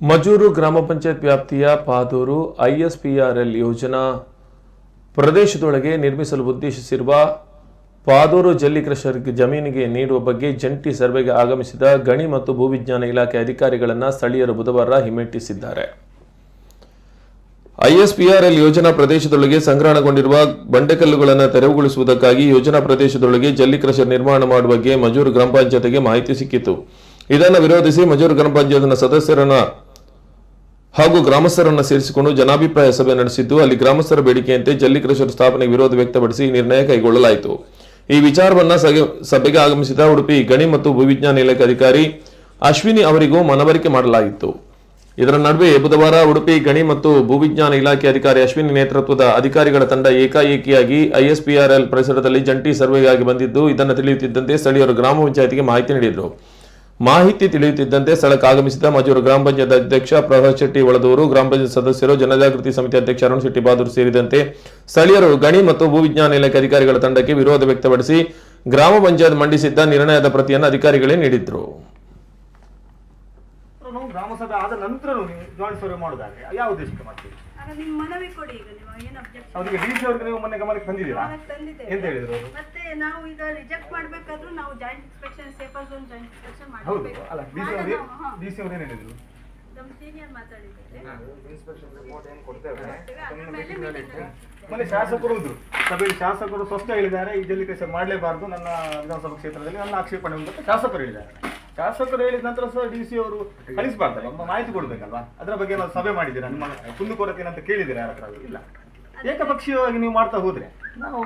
ಮಜೂರು ಗ್ರಾಮ ಪಂಚಾಯತ್ ವ್ಯಾಪ್ತಿಯ ಪಾದೂರು ಐಎಸ್ಪಿಆರ್ಎಲ್ ಯೋಜನಾ ಪ್ರದೇಶದೊಳಗೆ ನಿರ್ಮಿಸಲು ಉದ್ದೇಶಿಸಿರುವ ಪಾದೂರು ಜಲ್ಲಿ ಕ್ರಷರ್ ಜಮೀನಿಗೆ ನೀಡುವ ಬಗ್ಗೆ ಜಂಟಿ ಸರ್ವೆಗೆ ಆಗಮಿಸಿದ ಗಣಿ ಮತ್ತು ಭೂವಿಜ್ಞಾನ ಇಲಾಖೆ ಅಧಿಕಾರಿಗಳನ್ನು ಸ್ಥಳೀಯರು ಬುಧವಾರ ಹಿಮ್ಮೆಟ್ಟಿಸಿದ್ದಾರೆ. ಐಎಸ್ಪಿಆರ್ಎಲ್ ಯೋಜನಾ ಪ್ರದೇಶದೊಳಗೆ ಸಂಗ್ರಹಣಗೊಂಡಿರುವ ಬಂಡೆಕಲ್ಲುಗಳನ್ನು ತೆರವುಗೊಳಿಸುವುದಕ್ಕಾಗಿ ಯೋಜನಾ ಪ್ರದೇಶದೊಳಗೆ ಜಲ್ಲಿ ಕ್ರಷರ್ ನಿರ್ಮಾಣ ಮಾಡುವ ಬಗ್ಗೆ ಮಜೂರು ಗ್ರಾಮ ಪಂಚಾಯತ್ಗೆ ಮಾಹಿತಿ ಸಿಕ್ಕಿತು ಇದನ್ನು ವಿರೋಧಿಸಿ ಮಜೂರು ಗ್ರಾಮ ಪಂಚಾಯತ್ನ ಸದಸ್ಯರನ್ನ ಹಾಗೂ ಗ್ರಾಮಸ್ಥರನ್ನು ಸೇರಿಸಿಕೊಂಡು ಜನಾಭಿಪ್ರಾಯ ಸಭೆ ನಡೆಸಿದ್ದು, ಅಲ್ಲಿ ಗ್ರಾಮಸ್ಥರ ಬೇಡಿಕೆಯಂತೆ ಜಲ್ಲಿ ಕ್ರಷರ್ ಸ್ಥಾಪನೆಗೆ ವಿರೋಧ ವ್ಯಕ್ತಪಡಿಸಿ ಈ ನಿರ್ಣಯ ಕೈಗೊಳ್ಳಲಾಯಿತು. ಈ ವಿಚಾರವನ್ನ ಸಭೆಗೆ ಆಗಮಿಸಿದ ಉಡುಪಿ ಗಣಿ ಮತ್ತು ಭೂವಿಜ್ಞಾನ ಇಲಾಖೆ ಅಧಿಕಾರಿ ಅಶ್ವಿನಿ ಅವರಿಗೂ ಮನವರಿಕೆ ಮಾಡಲಾಯಿತು. ಇದರ ನಡುವೆ ಬುಧವಾರ ಉಡುಪಿ ಗಣಿ ಮತ್ತು ಭೂವಿಜ್ಞಾನ ಇಲಾಖೆ ಅಧಿಕಾರಿ ಅಶ್ವಿನಿ ನೇತೃತ್ವದ ಅಧಿಕಾರಿಗಳ ತಂಡ ಏಕಾಏಕಿಯಾಗಿ ಐಎಸ್ಪಿಆರ್ಎಲ್ ಪರಿಸರದಲ್ಲಿ ಜಂಟಿ ಸರ್ವೆಗಾಗಿ ಬಂದಿದ್ದು, ಇದನ್ನು ತಿಳಿಯುತ್ತಿದ್ದಂತೆ ಸ್ಥಳೀಯರು ಗ್ರಾಮ ಪಂಚಾಯತಿಗೆ ಮಾಹಿತಿ ನೀಡಿದರು. ಮಾಹಿತಿ ತಿಳಿಯುತ್ತಿದ್ದಂತೆ ಸ್ಥಳಕ್ಕೆ ಆಗಮಿಸಿದ ಮಜೂರು ಗ್ರಾಮ ಪಂಚಾಯತ್ ಅಧ್ಯಕ್ಷ ಪ್ರಹ್ಲಾದ್ ಶೆಟ್ಟಿ ಒಳದೂರು, ಗ್ರಾಮ ಪಂಚಾಯತ್ ಸದಸ್ಯರು, ಜನಜಾಗೃತಿ ಸಮಿತಿ ಅಧ್ಯಕ್ಷ ಅರುಣ್ ಶೆಟ್ಟಿ ಬಹದ್ದೂರ್ ಸೇರಿದಂತೆ ಸ್ಥಳೀಯರು, ಗಣಿ ಮತ್ತು ಭೂವಿಜ್ಞಾನ ಇಲಾಖೆ ಅಧಿಕಾರಿಗಳ ತಂಡಕ್ಕೆ ವಿರೋಧ ವ್ಯಕ್ತಪಡಿಸಿ ಗ್ರಾಮ ಪಂಚಾಯತ್ ಮಂಡಿಸಿದ್ದ ನಿರ್ಣಯದ ಪ್ರತಿಯನ್ನು ಅಧಿಕಾರಿಗಳೇ ನೀಡಿದ್ರು. ಗ್ರಾಮ ಸಭೆ ಆದ ನಂತರ ಯಾವ ಉದ್ದೇಶಕ್ಕೆ ಆಗ ನಿಮ್ ಮನವಿ ಕೊಡಿ ಈಗ ನೀವು ಏನು ಅಬ್ಜೆಕ್ಷನ್ ಅವರಿಗೆ ಡಿ ಸಿ ಅವ್ರಿಗೆ ನೀವು ಮೊನ್ನೆ ಗಮನಕ್ಕೆ ತಂದಿದ್ದೀರಾ? ಎಂತ ಹೇಳಿದ್ರು ಅವರು? ಮತ್ತೆ ನಾವು ಈಗ ರಿಜೆಕ್ಟ್ ಮಾಡಬೇಕಾದ್ರು ನಾವು joint inspection safer zone joint inspection ಹೌದು ಮಾಡಬೇಕು. ಅಲ್ಲ ಡಿ ಸಿ ಅವರೇ ಡಿ ಸಿ ಅವರೇ ಹೇಳಿದ್ರು? ನಮ್ಮ ಸೀನಿಯರ್ ಮಾತಾಡಿದ್ದಾರೆ ಮೊನ್ನೆ ಶಾಸಕರು ಇದ್ರು ಸಭೆಯಲ್ಲಿ ಶಾಸಕರು ಸ್ಪಷ್ಟ ಹೇಳಿದ್ದಾರೆ. ಈ ಜಲ್ಲಿ ಕೆಲಸ ಮಾಡಲೇಬಾರದು. ನನ್ನ ವಿಧಾನಸಭಾ ಕ್ಷೇತ್ರದಲ್ಲಿ ನನ್ನ ಆಕ್ಷೇಪಣೆ ಉಂಟು ಅಂತ ಶಾಸಕರು ಹೇಳಿದ್ದಾರೆ. ಶಾಸಕರು ಹೇಳಿದ ನಂತರ ಸಹ ಡಿ ಸಿ ಅವರು ಕಳಿಸಬಾರ್ದಲ್ಲ ಒಂದು ಮಾಹಿತಿ ಕೊಡ್ಬೇಕಲ್ವಾ? ಅದರ ಬಗ್ಗೆ ನಾವು ಸಭೆ ಮಾಡಿದ್ದೀರಾ? ನಿಮ್ಮ ಕುಂದುಕೊರತೆ ಏನಂತ ಕೇಳಿದ್ದೀರಾ ಯಾರ ಇಲ್ಲ. ಏಕಪಕ್ಷೀಯವಾಗಿ ನೀವು ಮಾಡ್ತಾ ಹೋದ್ರೆ? ನಾವು